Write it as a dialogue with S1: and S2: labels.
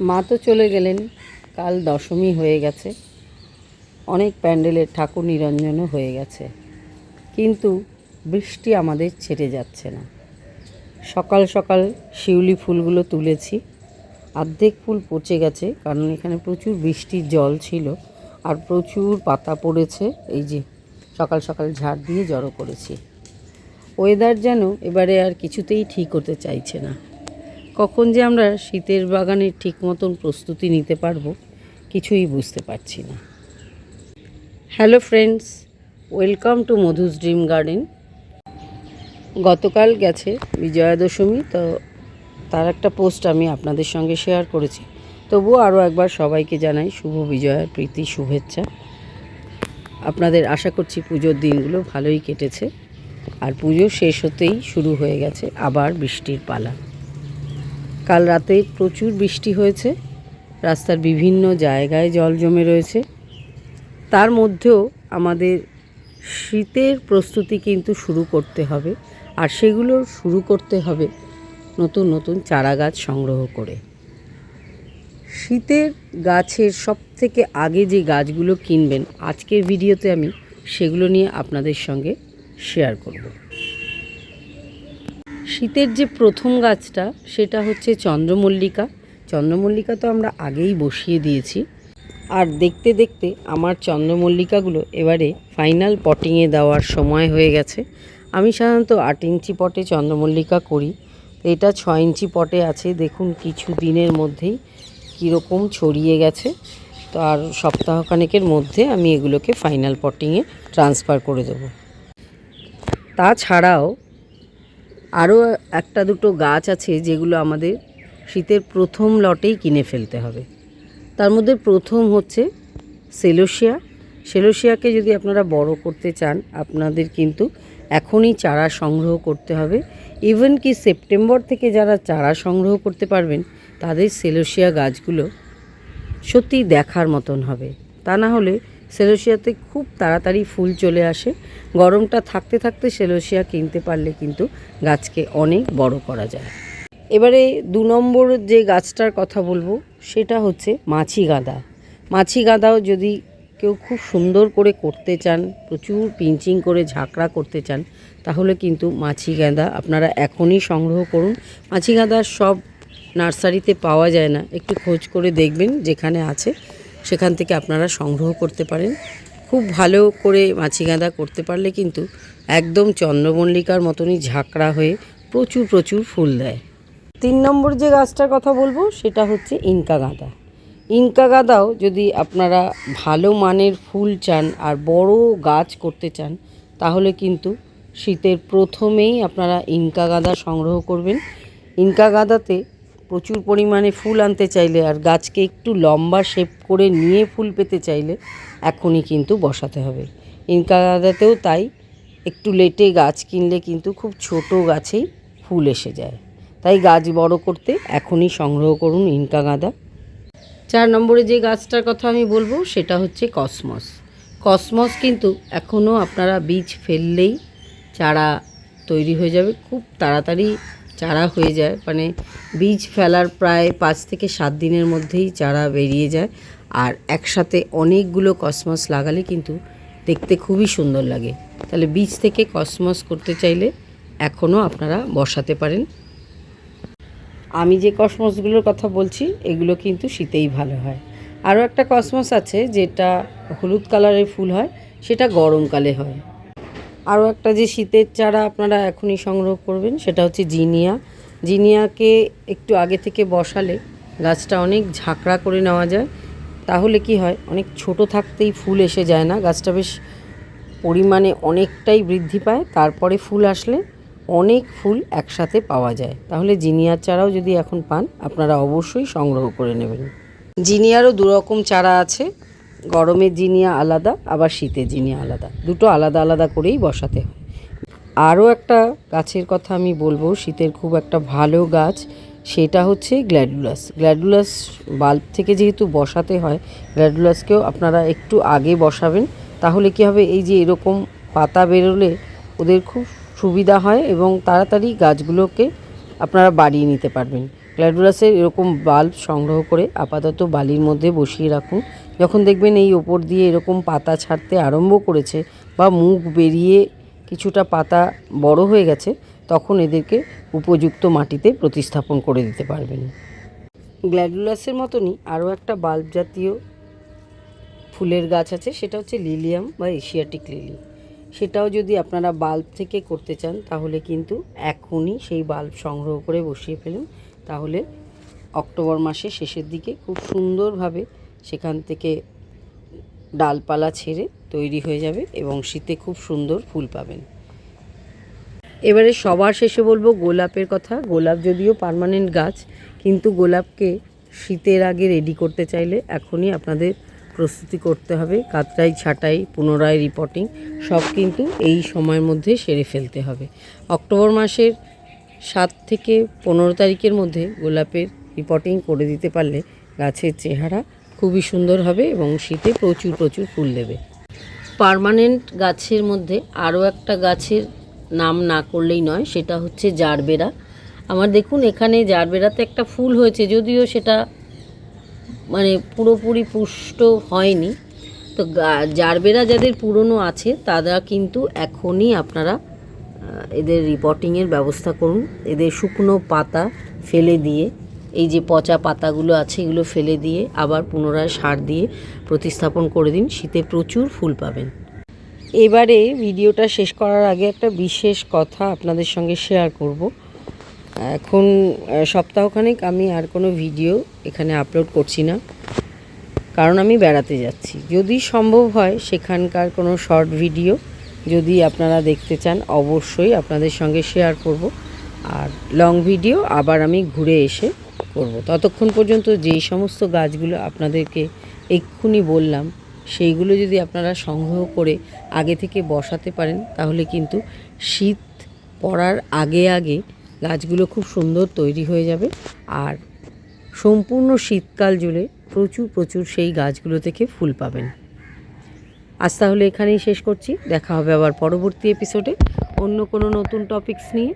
S1: মা তো চলে গেলেন। কাল দশমী হয়ে গেছে। অনেক প্যান্ডেলের ঠাকুর নিরঞ্জনও হয়ে গেছে। কিন্তু বৃষ্টি আমাদের ছেড়ে যাচ্ছে না। সকাল সকাল শিউলি ফুলগুলো তুলেছি। অর্ধেক ফুল পচে গেছে, কারণ এখানে প্রচুর বৃষ্টির জল ছিল আর প্রচুর পাতা পড়েছে। এই যে সকাল সকাল ঝাড় দিয়ে জড়ো করেছি। ওয়েদার যেন এবারে আর কিছুতেই ঠিক হতে চাইছে না। কখন যে আমরা শীতের বাগানের ঠিক মতন প্রস্তুতি নিতে পারব, কিছুই বুঝতে পারছি না। Hello friends welcome to Madhus dream garden গতকাল গেছে বিজয়া দশমী তো তার একটা পোস্ট আমি আপনাদের সঙ্গে শেয়ার করেছি। তবুও আরও একবার সবাইকে জানাই শুভ বিজয়ার প্রীতি, শুভেচ্ছা। আপনাদের আশা করছি পুজোর দিনগুলো ভালোই কেটেছে। আর পুজো শেষ হতেই শুরু হয়ে গেছে আবার বৃষ্টির পালা। কাল রাতে প্রচুর বৃষ্টি হয়েছে, রাস্তার বিভিন্ন জায়গায় জল জমে রয়েছে। তার মধ্যেও আমাদের শীতের প্রস্তুতি কিন্তু শুরু করতে হবে, আর সেগুলো শুরু করতে হবে নতুন নতুন চারা গাছ সংগ্রহ করে। শীতের গাছের সব থেকে আগে যে গাছগুলো কিনবেন, আজকের ভিডিওতে আমি সেগুলো নিয়ে আপনাদের সঙ্গে শেয়ার করব। শীতের যে প্রথম গাছটা, সেটা হচ্ছে চন্দ্রমল্লিকা। চন্দ্রমল্লিকা তো আমরা আগেই বসিয়ে দিয়েছি। আর দেখতে দেখতে আমার চন্দ্রমল্লিকাগুলো এবারে ফাইনাল পটিংয়ে দেওয়ার সময় হয়ে গেছে। আমি সাধারণত আট ইঞ্চি পটে চন্দ্রমল্লিকা করি। এটা ছ ইঞ্চি পটে আছে। দেখুন কিছু দিনের মধ্যেই কীরকম ছড়িয়ে গেছে। তো আর সপ্তাহখানেকের মধ্যে আমি এগুলোকে ফাইনাল পটিংয়ে ট্রান্সফার করে দেবো। তাছাড়াও আরও একটা দুটো গাছ আছে যেগুলো আমাদের শীতের প্রথম লটেই কিনে ফেলতে হবে। তার মধ্যে প্রথম হচ্ছে সেলোসিয়া সেলোসিয়াকে যদি আপনারা বড় করতে চান, আপনাদের কিন্তু এখনই চারা সংগ্রহ করতে হবে। ইভেন কি সেপ্টেম্বর থেকে যারা চারা সংগ্রহ করতে পারবেন, তাদের সেলোসিয়া গাছগুলো সত্যিই দেখার মতন হবে। তা না হলে সেলোসিয়াতে খুব তাড়াতাড়ি ফুল চলে আসে। গরমটা থাকতে থাকতে সেলোসিয়া কিনতে পারলে কিন্তু গাছকে অনেক বড় করা যায়। এবারে দু নম্বর যে গাছটার কথা বলব, সেটা হচ্ছে মাছি গাঁদা। মাছি গাঁদাও যদি কেউ খুব সুন্দর করে করতে চান, প্রচুর পিঞ্চিং করে ঝাঁকড়া করতে চান, তাহলে কিন্তু মাছি গাঁদা আপনারা এখনই সংগ্রহ করুন। মাছি গাঁদা সব নার্সারিতে পাওয়া যায় না। একটু খোঁজ করে দেখবেন যেখানে আছে। সেখান থেকে আপনারা সংগ্রহ করতে পারেন। খুব ভালো করে মাছি গাঁদা করতে পারলে কিন্তু একদম চন্দ্রমল্লিকার মতনই ঝাঁকড়া হয়ে প্রচুর প্রচুর ফুল দেয়। তিন নম্বর যে গাছটার কথা বলব, সেটা হচ্ছে ইনকা গাঁদা। ইনকা গাঁদাও যদি আপনারা ভালো মানের ফুল চান আর বড় গাছ করতে চান, তাহলে কিন্তু শীতের প্রথমেই আপনারা ইনকা গাঁদা সংগ্রহ করবেন। ইনকা গাঁদাতে প্রচুর পরিমাণে ফুল আনতে চাইলে আর গাছকে একটু লম্বা শেপ করে নিয়ে ফুল পেতে চাইলে এখনই কিন্তু বসাতে হবে। ইনকা গাঁদাতেও তাই একটু লেটে গাছ কিনলে কিন্তু খুব ছোট গাছেই ফুল এসে যায়। তাই গাছ বড় করতে এখনই সংগ্রহ করুন ইনকা গাঁদা চার নম্বরে যে গাছটার কথা আমি বলব সেটা হচ্ছে কসমস। কসমস কিন্তু এখনও আপনারা বীজ ফেললেই চারা তৈরি হয়ে যাবে, খুব তাড়াতাড়ি চারা হয়ে যায়। মানে বীজ ফেলার প্রায় পাঁচ থেকে সাত দিনের মধ্যেই চারা বেরিয়ে যায়। আর একসাথে অনেকগুলো কসমস লাগালে কিন্তু দেখতে খুবই সুন্দর লাগে। তাহলে বীজ থেকে কসমস করতে চাইলে এখনও আপনারা বসাতে পারেন। আমি যে কসমসগুলোর কথা বলছি, এগুলো কিন্তু শীতেই ভালো হয়। আরও একটা কসমস আছে, যেটা হলুদ কালারের ফুল হয়, সেটা গরমকালে হয়। আরও একটা যে শীতের চারা আপনারা এখনই সংগ্রহ করবেন, সেটা হচ্ছে জিনিয়া। জিনিয়াকে একটু আগে থেকে বসালে গাছটা অনেক ঝাঁকড়া করে নেওয়া যায়। তাহলে কি হয়, অনেক ছোট থাকতেই ফুল এসে যায় না। গাছটা বেশ পরিমাণে অনেকটাই বৃদ্ধি পায়, তারপরে ফুল আসলে অনেক ফুল একসাথে পাওয়া যায়। তাহলে জিনিয়ার চারাও যদি এখন পান, আপনারা অবশ্যই সংগ্রহ করে নেবেন। জিনিয়ারও দুরকম চারা আছে। গরমের জিনিয়া আলাদা, আবার শীতের জিনিয়া আলাদা। দুটো আলাদা আলাদা করেই বসাতে হয়। আরও একটা গাছের কথা আমি বলব, শীতের খুব একটা ভালো গাছ, সেটা হচ্ছে গ্ল্যাডুলাস। গ্ল্যাডুলাস বাল্ব থেকে যেহেতু বসাতে হয়, গ্ল্যাডুলাসকেও আপনারা একটু আগে বসাবেন, তাহলে কি হবে? এই যে এরকম পাতা বেরোলে ওদের খুব সুবিধা হয় এবং তাড়াতাড়ি গাছগুলোকে আপনারা বাড়িয়ে নিতে পারবেন। গ্ল্যাডুলাসের এরকম বাল্ব সংগ্রহ করে আপাতত বালির মধ্যে বসিয়ে রাখুন যখন দেখবেন এই ওপর দিয়ে এরকম পাতা ছাড়তে আরম্ভ করেছে বা মুখ বেরিয়ে কিছুটা পাতা বড় হয়ে গেছে, তখন এদেরকে উপযুক্ত মাটিতে প্রতিস্থাপন করে দিতে পারবেন। গ্ল্যাডুলাসের মতনই আরও একটা বাল্ব জাতীয় ফুলের গাছ আছে, সেটা হচ্ছে লিলিয়াম বা এশিয়াটিক লিলি। সেটাও যদি আপনারা বাল্ব থেকে করতে চান, তাহলে কিন্তু এখনই সেই বাল্ব সংগ্রহ করে বসিয়ে ফেলুন। তাহলে অক্টোবর মাসের শেষের দিকে খুব সুন্দরভাবে সেখান থেকে ডালপালা ছেড়ে তৈরি হয়ে যাবে এবং শীতে খুব সুন্দর ফুল পাবেন। এবারে সবার শেষে বলব গোলাপের কথা। গোলাপ যদিও পার্মানেন্ট গাছ, কিন্তু গোলাপকে শীতের আগে রেডি করতে চাইলে এখনই আপনাদের প্রস্তুতি করতে হবে। কাতরাই, ছাটাই, পুনরায় রিপোর্টিং সব কিন্তু এই সময়ের মধ্যে সেরে ফেলতে হবে। অক্টোবর মাসের সাত থেকে পনেরো তারিখের মধ্যে গোলাপের রিপোর্টিং করে দিতে পারলে গাছের চেহারা খুবই সুন্দর হবে এবং শীতে প্রচুর প্রচুর ফুল দেবে। পার্মানেন্ট গাছের মধ্যে আরও একটা গাছের নাম না করলেই নয়, সেটা হচ্ছে জারবেরা। আমার দেখুন, এখানে জারবেরাতে একটা ফুল হয়েছে, যদিও সেটা মানে পুরোপুরি পুষ্ট হয়নি। তো জারবেরা যাদের পুরনো আছে, তারা কিন্তু এখনই আপনারা এদের রিপোর্টিংয়ের ব্যবস্থা করুন। এদের শুকনো পাতা ফেলে দিয়ে এই যে পচা পাতাগুলো আছে, এগুলো ফেলে দিয়ে আবার পুনরায় সার দিয়ে প্রতিস্থাপন করে দিন। শীতে প্রচুর ফুল পাবেন। এবারে ভিডিওটা শেষ করার আগে একটা বিশেষ কথা আপনাদের সঙ্গে শেয়ার করব। এখন সপ্তাহখানেক আমি আর কোনো ভিডিও এখানে আপলোড করছি না। কারণ আমি বেড়াতে যাচ্ছি। যদি সম্ভব হয় সেখানকার কোনো শর্ট ভিডিও যদি আপনারা দেখতে চান, অবশ্যই আপনাদের সঙ্গে শেয়ার করব। আর লং ভিডিও আবার আমি ঘুরে এসে করব। ততক্ষণ পর্যন্ত যেই সমস্ত গাছগুলো আপনাদেরকে এক্ষুনি বললাম, সেইগুলো যদি আপনারা সংগ্রহ করে আগে থেকে বসাতে পারেন, তাহলে কিন্তু শীত পড়ার আগে আগে গাছগুলো খুব সুন্দর তৈরি হয়ে যাবে। আর সম্পূর্ণ শীতকাল জুড়ে প্রচুর প্রচুর সেই গাছগুলো থেকে ফুল পাবেন। আজ তাহলে এখানেই শেষ করছি। দেখা হবে আবার পরবর্তী এপিসোডে অন্য কোনো নতুন টপিকস নিয়ে।